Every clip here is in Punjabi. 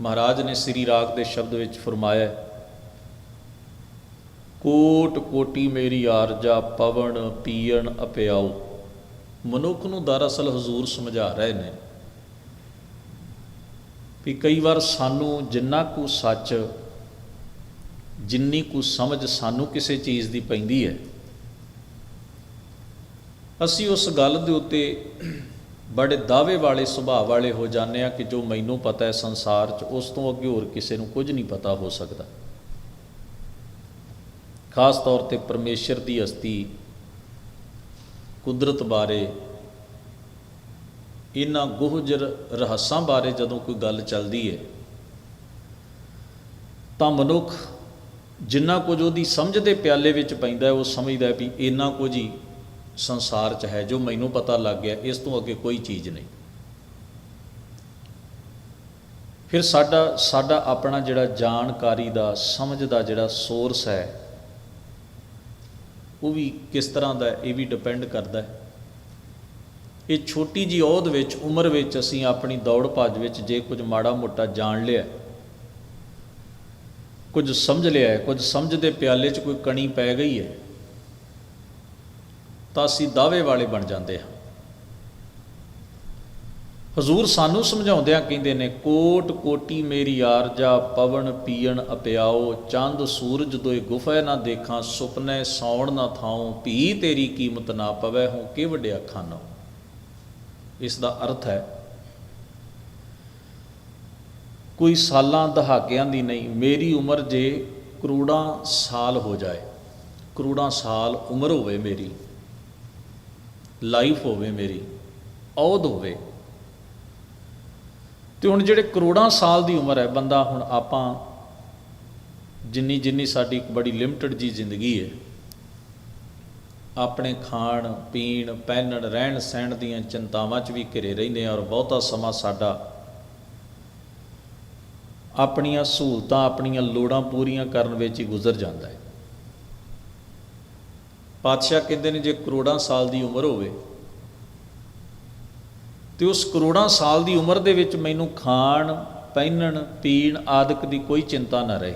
ਮਹਾਰਾਜ ਨੇ ਸ੍ਰੀ ਰਾਗ ਦੇ ਸ਼ਬਦ ਵਿੱਚ ਫਰਮਾਇਆ ਕੋਟ ਕੋਟੀ ਮੇਰੀ ਆਰਜਾ, ਪਵਨ ਪੀਣ ਅਪਿਆਉ। ਮਨੁੱਖ ਨੂੰ ਦਰਅਸਲ ਹਜ਼ੂਰ ਸਮਝਾ ਰਹੇ ਨੇ ਵੀ ਕਈ ਵਾਰ ਸਾਨੂੰ ਜਿੰਨਾ ਕੁ ਸੱਚ, ਜਿੰਨੀ ਕੁ ਸਮਝ ਸਾਨੂੰ ਕਿਸੇ ਚੀਜ਼ ਦੀ ਪੈਂਦੀ ਹੈ, ਅਸੀਂ ਉਸ ਗੱਲ ਦੇ ਉੱਤੇ ਬੜੇ ਦਾਅਵੇ ਵਾਲੇ ਸੁਭਾਅ ਵਾਲੇ ਹੋ ਜਾਂਦੇ ਆ ਕਿ ਜੋ ਮੈਨੂੰ ਪਤਾ ਹੈ ਸੰਸਾਰ 'ਚ, ਉਸ ਤੋਂ ਅੱਗੇ ਹੋਰ ਕਿਸੇ ਨੂੰ ਕੁਝ ਨਹੀਂ ਪਤਾ ਹੋ ਸਕਦਾ। ਖਾਸ ਤੌਰ ਤੇ ਪਰਮੇਸ਼ਰ ਦੀ ਹਸਤੀ, ਕੁਦਰਤ ਬਾਰੇ, ਇਹਨਾਂ ਗੁਹਜਰ ਰਹੱਸਾਂ ਬਾਰੇ ਜਦੋਂ ਕੋਈ ਗੱਲ ਚੱਲਦੀ ਹੈ ਤਾਂ ਮਨੁੱਖ ਜਿੰਨਾ ਕੁਝ ਉਹਦੀ ਸਮਝ ਦੇ ਪਿਆਲੇ ਵਿੱਚ ਪੈਂਦਾ ਉਹ ਸਮਝਦਾ ਵੀ ਇੰਨਾ ਕੁਝ ਹੀ ਸੰਸਾਰ 'ਚ ਹੈ ਜੋ ਮੈਨੂੰ ਪਤਾ ਲੱਗ ਗਿਆ, ਇਸ ਤੋਂ ਅੱਗੇ ਕੋਈ ਚੀਜ਼ ਨਹੀਂ। ਫਿਰ ਸਾਡਾ ਸਾਡਾ ਆਪਣਾ ਜਿਹੜਾ ਜਾਣਕਾਰੀ ਦਾ, ਸਮਝ ਦਾ ਜਿਹੜਾ ਸੋਰਸ ਹੈ, ਉਹ ਵੀ ਕਿਸ ਤਰ੍ਹਾਂ ਦਾ ਇਹ ਵੀ ਡਿਪੈਂਡ ਕਰਦਾ ਹੈ। ਇਹ ਛੋਟੀ ਜੀ ਔਧ ਵਿੱਚ, ਉਮਰ ਵਿੱਚ ਅਸੀਂ ਆਪਣੀ ਦੌੜ ਭੱਜ ਵਿੱਚ ਜੇ ਕੁਝ ਮਾੜਾ ਮੋਟਾ ਜਾਣ ਲਿਆ, ਕੁਝ ਸਮਝ ਲਿਆ ਕੁਝ ਸਮਝ ਦੇ ਪਿਆਲੇ 'ਚ ਕੋਈ ਕਣੀ ਪੈ ਗਈ ਹੈ ਤਾਂ ਅਸੀਂ ਦਾਅਵੇ ਵਾਲੇ ਬਣ ਜਾਂਦੇ ਹਾਂ। ਹਜ਼ੂਰ ਸਾਨੂੰ ਸਮਝਾਉਂਦਿਆਂ ਕਹਿੰਦੇ ਨੇ ਕੋਟ ਕੋਟੀ ਮੇਰੀ ਆਰਜਾ, ਪਵਨ ਪੀਣ ਅਪਿਆਓ, ਚੰਦ ਸੂਰਜ ਦੋਏ ਗੁਫੈ ਨਾ ਦੇਖਾਂ, ਸੁਪਨੇ ਸੌਣ ਨਾ ਥਾਉ, ਭੀ ਤੇਰੀ ਕੀਮਤ ਨਾ ਪਵੈ, ਹੂੰ ਕਿ ਵੱਡਿਆ ਖਾਨੋ। ਇਸ ਦਾ ਅਰਥ ਹੈ, ਕੋਈ ਸਾਲਾਂ ਦਹਾਕਿਆਂ ਦੀ ਨਹੀਂ, ਮੇਰੀ ਉਮਰ ਜੇ ਕਰੋੜਾਂ ਸਾਲ ਹੋ ਜਾਏ, ਕਰੋੜਾਂ ਸਾਲ ਉਮਰ ਹੋਵੇ ਮੇਰੀ ਲਾਈਫ ਹੋਵੇ ਮੇਰੀ, ਔਦ ਹੋਵੇ। ਤੇ ਹੁਣ ਜਿਹੜੇ ਕਰੋੜਾਂ ਸਾਲ ਦੀ ਉਮਰ ਹੈ, ਬੰਦਾ ਹੁਣ ਆਪਾਂ ਜਿੰਨੀ ਜਿੰਨੀ ਸਾਡੀ ਇੱਕ ਬੜੀ ਲਿਮਟਿਡ ਜੀ ਜ਼ਿੰਦਗੀ ਹੈ, ਆਪਣੇ ਖਾਣ, ਪੀਣ, ਪਹਿਨਣ, ਰਹਿਣ ਸਹਿਣ ਦੀਆਂ ਚਿੰਤਾਵਾਂ 'ਚ ਵੀ ਘਿਰੇ ਰਹਿੰਦੇ ਆ ਔਰ ਬਹੁਤਾ ਸਮਾਂ ਸਾਡਾ ਆਪਣੀਆਂ ਸਹੂਲਤਾਂ, ਆਪਣੀਆਂ ਲੋੜਾਂ ਪੂਰੀਆਂ ਕਰਨ ਵਿੱਚ ਹੀ ਗੁਜ਼ਰ ਜਾਂਦਾ ਹੈ। ਪਾਤਸ਼ਾਹ ਕਹਿੰਦੇ ਨੇ ਜੇ ਕਰੋੜਾਂ ਸਾਲ ਦੀ ਉਮਰ ਹੋਵੇ, ਤੇ ਉਸ ਕਰੋੜਾਂ ਸਾਲ ਦੀ ਉਮਰ ਦੇ ਵਿੱਚ ਮੈਨੂੰ ਖਾਣ, ਪਹਿਨਣ, ਪੀਣ ਆਦਿਕ ਦੀ ਕੋਈ ਚਿੰਤਾ ਨਾ ਰਹੇ।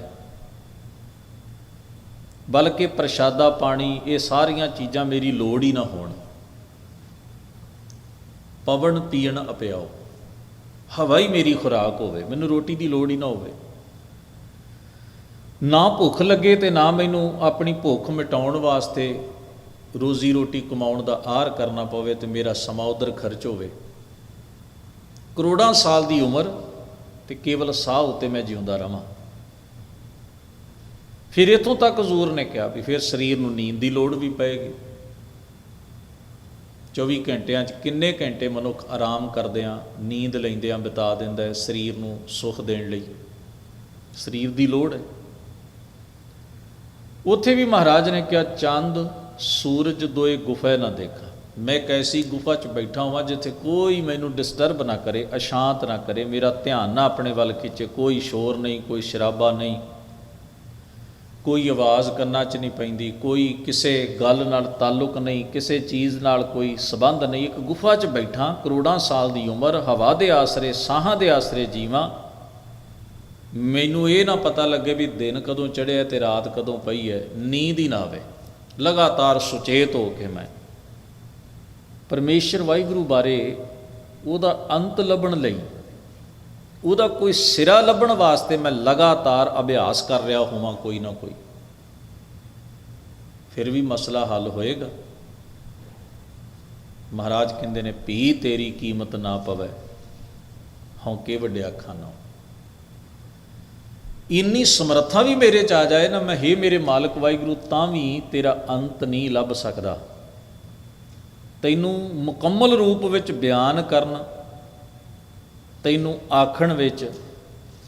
ਬਲਕਿ ਪ੍ਰਸ਼ਾਦਾ ਪਾਣੀ, ਇਹ ਸਾਰੀਆਂ ਚੀਜ਼ਾਂ ਮੇਰੀ ਲੋੜ ਹੀ ਨਾ ਹੋਣ। ਪਵਨ ਪੀਣ ਅਪਿਆਓ। ਹਵਾ ਹੀ ਮੇਰੀ ਖੁਰਾਕ ਹੋਵੇ, ਮੈਨੂੰ ਰੋਟੀ ਦੀ ਲੋੜ ਹੀ ਨਾ ਹੋਵੇ। ਨਾ ਭੁੱਖ ਲੱਗੇ ਤੇ ਨਾ ਮੈਨੂੰ ਆਪਣੀ ਭੁੱਖ ਮਿਟਾਉਣ ਵਾਸਤੇ ਰੋਜ਼ੀ ਰੋਟੀ ਕਮਾਉਣ ਦਾ ਆਰ ਕਰਨਾ ਪਵੇ ਤੇ ਮੇਰਾ ਸਮਾਂ ਉਧਰ ਖਰਚ ਹੋਵੇ। ਕਰੋੜਾਂ ਸਾਲ ਦੀ ਉਮਰ ਤੇ ਕੇਵਲ ਸਾਹ ਉੱਤੇ ਮੈਂ ਜਿਉਂਦਾ ਰਵਾਂ। ਫਿਰ ਇਥੋਂ ਤੱਕ ਜ਼ੂਰ ਨੇ ਕਿਹਾ ਵੀ ਫਿਰ ਸਰੀਰ ਨੂੰ ਨੀਂਦ ਦੀ ਲੋੜ ਵੀ ਪਏਗੀ। 24 ਘੰਟਿਆਂ 'ਚ ਕਿੰਨੇ ਘੰਟੇ ਮਨੁੱਖ ਆਰਾਮ ਕਰਦਿਆਂ, ਨੀਂਦ ਲੈਂਦਿਆਂ, ਬਿਤਾ ਦਿੰਦਾ ਹੈ ਸਰੀਰ ਨੂੰ ਸੁੱਖ ਦੇਣ ਲਈ। ਸਰੀਰ ਦੀ ਲੋੜ ਹੈ। ਉੱਥੇ ਵੀ ਮਹਾਰਾਜ ਨੇ ਕਿਹਾ, ਚੰਦ ਸੂਰਜ ਦੋਏ ਗੁਫਾ ਨਾ ਦੇਖਾ। ਮੈਂ ਇੱਕ ਐਸੀ ਗੁਫਾ 'ਚ ਬੈਠਾ ਹਾਂ ਜਿੱਥੇ ਕੋਈ ਮੈਨੂੰ ਡਿਸਟਰਬ ਨਾ ਕਰੇ, ਅਸ਼ਾਂਤ ਨਾ ਕਰੇ। ਮੇਰਾ ਧਿਆਨ ਨਾ ਆਪਣੇ ਵੱਲ ਖਿੱਚੇ। ਕੋਈ ਸ਼ੋਰ ਨਹੀਂ, ਕੋਈ ਸ਼ਰਾਬਾ ਨਹੀਂ। ਕੋਈ ਆਵਾਜ਼ ਕੰਨਾਂ 'ਚ ਨਹੀਂ ਪੈਂਦੀ। ਕੋਈ ਕਿਸੇ ਗੱਲ ਨਾਲ ਤਾਲੁਕ ਨਹੀਂ। ਕਿਸੇ ਚੀਜ਼ ਨਾਲ ਕੋਈ ਸਬੰਧ ਨਹੀਂ। ਇੱਕ ਗੁਫਾ 'ਚ ਬੈਠਾ, ਕਰੋੜਾਂ ਸਾਲ ਦੀ ਉਮਰ, ਹਵਾ ਦੇ ਆਸਰੇ, ਸਾਹਾਂ ਦੇ ਆਸਰੇ ਜੀਵਾਂ। ਮੈਨੂੰ ਇਹ ਨਾ ਪਤਾ ਲੱਗੇ ਵੀ ਦਿਨ ਕਦੋਂ ਚੜ੍ਹਿਆ ਤੇ ਰਾਤ ਕਦੋਂ ਪਈ ਹੈ। ਨੀਂਦ ਹੀ ਨਾ ਆਵੇ। ਲਗਾਤਾਰ ਸੁਚੇਤ ਹੋ ਕੇ ਮੈਂ। ਪਰਮੇਸ਼ਰ ਵਾਹਿਗੁਰੂ ਬਾਰੇ ਉਹਦਾ ਅੰਤ ਲੱਭਣ ਲਈ, ਉਹਦਾ ਕੋਈ ਸਿਰਾ ਲੱਭਣ ਵਾਸਤੇ ਮੈਂ ਲਗਾਤਾਰ ਅਭਿਆਸ ਕਰ ਰਿਹਾ ਹੋਵਾਂ ਕੋਈ ਨਾ ਕੋਈ। ਫਿਰ ਵੀ ਮਸਲਾ ਹੱਲ ਹੋਏਗਾ। ਮਹਾਰਾਜ ਕਹਿੰਦੇ ਨੇ, ਭੀ ਤੇਰੀ ਕੀਮਤ ਨਾ ਪਵੇ ਹੌਕੇ ਵੱਡਿਆ ਖਾਨਾ ਇੰਨੀ ਸਮਰੱਥਾ ਵੀ ਮੇਰੇ ਚ ਆ ਜਾਏ ਨਾ ਮੈਂ, ਹੇ ਮੇਰੇ ਮਾਲਕ ਵਾਹਿਗੁਰੂ, ਤਾਂ ਵੀ ਤੇਰਾ ਅੰਤ ਨਹੀਂ ਲੱਭ ਸਕਦਾ। ਤੈਨੂੰ ਮੁਕੰਮਲ ਰੂਪ ਵਿੱਚ ਬਿਆਨ ਕਰਨ, ਤੈਨੂੰ ਆਖਣ ਵਿੱਚ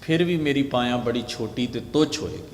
ਫਿਰ ਵੀ ਮੇਰੀ ਪਾਇਆ ਬੜੀ ਛੋਟੀ ਤੇ ਤੁੱਛ ਹੋਏਗੀ।